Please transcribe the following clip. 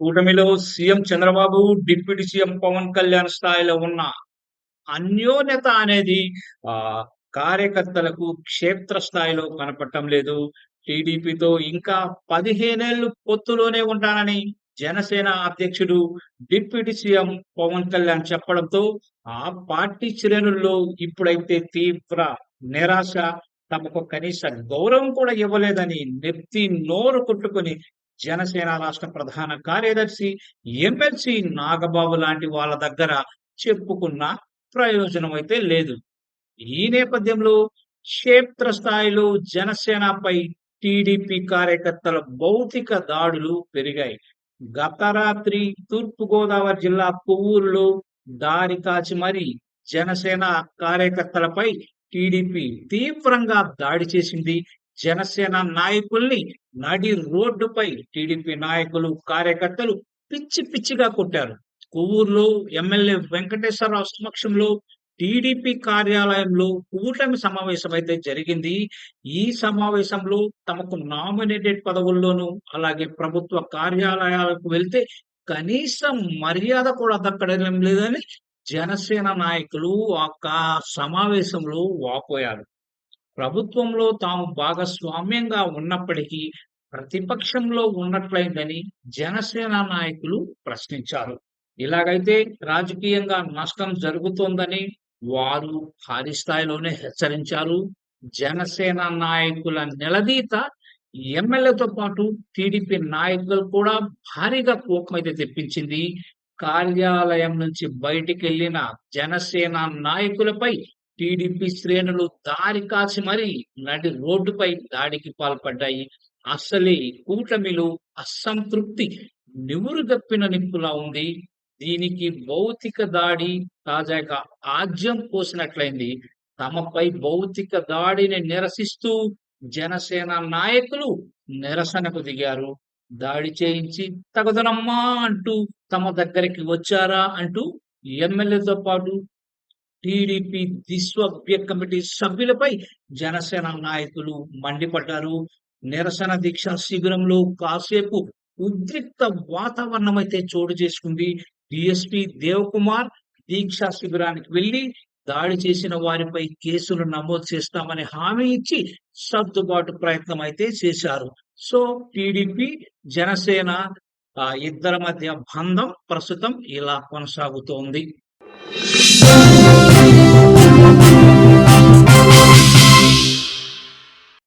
కూటమిలో CM Chandrababu deputy CM Pawan Kalyan స్థాయిలో ఉన్న అన్యోన్యత అనేది ఆ కార్యకర్తలకు క్షేత్ర స్థాయిలో కనపడటం లేదు. టీడీపీతో ఇంకా పదిహేనేళ్ళు పొత్తులోనే ఉంటానని జనసేన అధ్యక్షుడు డిప్యూటీ సీఎం పవన్ కళ్యాణ్ చెప్పడంతో ఆ పార్టీ శ్రేణుల్లో ఇప్పుడైతే తీవ్ర నిరాశ తమకు కనీస గౌరవం కూడా ఇవ్వలేదని నెత్తి నోరు కొట్టుకుని జనసేన రాష్ట్ర ప్రధాన కార్యదర్శి ఎమ్మెల్సీ నాగబాబు లాంటి వాళ్ళ దగ్గర చెప్పుకున్న ప్రయోజనం అయితే లేదు. ఈ నేపథ్యంలో క్షేత్ర స్థాయిలో జనసేనపై టీడీపీ కార్యకర్తల భౌతిక దాడులు పెరిగాయి. గత రాత్రి తూర్పుగోదావరి జిల్లా కొవ్వూరులో దారి కాచి మరి జనసేన కార్యకర్తలపై టీడీపీ తీవ్రంగా దాడి చేసింది జనసేన నాయకుల్ని నడి రోడ్డుపై టీడీపీ నాయకులు కార్యకర్తలు పిచ్చి పిచ్చిగా కొట్టారు. కొవ్వూరులో ఎమ్మెల్యే వెంకటేశ్వరరావు సమక్షంలో టీడీపీ కార్యాలయంలో కూటమి సమావేశం అయితే జరిగింది. ఈ సమావేశంలో తమకు నామినేటెడ్ పదవుల్లోనూ అలాగే ప్రభుత్వ కార్యాలయాలకు వెళ్తే కనీసం మర్యాద కూడా దక్కడం లేదని జనసేన నాయకులు ఆ సమావేశంలో వాపోయారు. ప్రభుత్వంలో తాము భాగస్వామ్యంగా ఉన్నప్పటికీ ప్రతిపక్షంలో ఉన్నట్లయిందని జనసేన నాయకులు ప్రశ్నించారు. ఇలాగైతే రాజకీయంగా నష్టం జరుగుతోందని వారు భారీ స్థాయిలోనే హెచ్చరించారు. జనసేన నాయకుల నిలదీత ఎమ్మెల్యేతో పాటు టీడీపీ నాయకులు కూడా భారీగా కోపమైతే తెప్పించింది. కార్యాలయం నుంచి బయటికి వెళ్ళిన జనసేన నాయకులపై టీడీపీ శ్రేణులు దారి కాసి మరి నడి రోడ్డుపై దాడికి పాల్పడ్డాయి. అసలే కూటమిలో అసంతృప్తి నివురుగప్పిన నిప్పులా ఉంది. దీనికి భౌతిక దాడి తాజాగా ఆజ్యం పోసినట్లయింది తమపై భౌతిక దాడిని నిరసిస్తూ జనసేన నాయకులు నిరసనకు దిగారు. దాడి చేయించి తగదనమ్మా అంటూ తమ దగ్గరికి వచ్చారా అంటూ ఎమ్మెల్యేతో పాటు టీడీపీ దిశ్వభ్య కమిటీ సభ్యులపై జనసేన నాయకులు మండిపడ్డారు. నిరసన దీక్ష శిబిరంలో కాసేపు ఉద్రిక్త వాతావరణం అయితే చోటు చేసుకుంది. డిఎస్పి దేవకుమార్ దీక్షా శిబిరానికి వెళ్ళి దాడి చేసిన వారిపై కేసులు నమోదు చేస్తామని హామీ ఇచ్చి సర్దుబాటు ప్రయత్నం అయితే చేశారు. సో టీడీపీ జనసేన ఆ ఇద్దరి మధ్య బంధం ప్రస్తుతం ఇలా కొనసాగుతోంది.